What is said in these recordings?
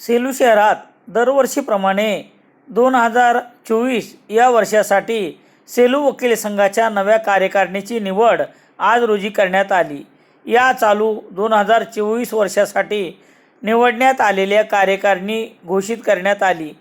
सेलू शहरात दरवर्षीप्रमाणे दोन हजार चोवीस या वर्षासाठी सेलू वकील संघाच्या नव्या कार्यकारिणीची निवड आज रोजी करण्यात आली. या चालू दोन हजार चोवीस वर्षासाठी निवडण्यात आलेल्या कार्यकारिणी घोषित करण्यात आली.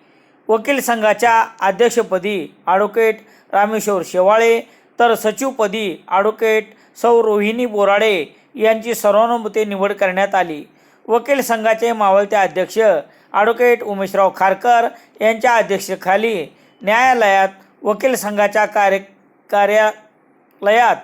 वकील संघाच्या अध्यक्षपदी ॲडव्होकेट रामेश्वर शेवाळे तर सचिवपदी ॲडव्होकेट सौ रोहिणी बोराडे यांची सर्वानुमते निवड करण्यात आली. वकील संघाचे मावळते अध्यक्ष ॲडव्होकेट उमेशराव खारकर यांच्या अध्यक्षतेखाली न्यायालयात वकील संघाच्या कार्य कार्यालयात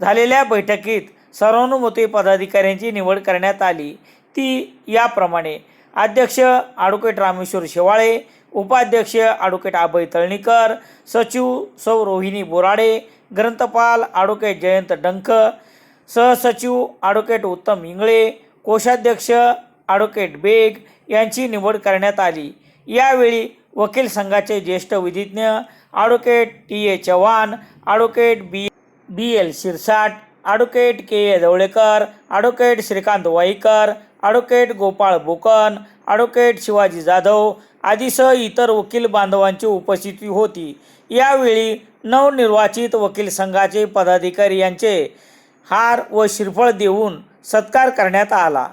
झालेल्या बैठकीत सर्वानुमती पदाधिकाऱ्यांची निवड करण्यात आली. ती याप्रमाणे. अध्यक्ष ॲडव्होकेट रामेश्वर शेवाळे उपाध्यक्ष ॲडव्होकेट अभय तळणीकर सचिव सौ रोहिणी बोराडे ग्रंथपाल ॲडव्होकेट जयंत डंक सहसचिव ॲडव्होकेट उत्तम इंगळे कोषाध्यक्ष ॲडव्होकेट बेग यांची निवड करण्यात आली. यावेळी वकील संघाचे ज्येष्ठ विधिज्ञ advocate T A Chavan advocate B B L Shirsat advocate K A Jawalekar advocate Shrikant Waikar advocate Gopal Bokan advocate Shivaji Jadhav आदीसह इतर वकील बांधवांची उपस्थिती होती. यावेळी नवनिर्वाचित वकील संघाचे पदाधिकारी यांचे हार व श्रीफळ देऊन सत्कार करण्यात आला.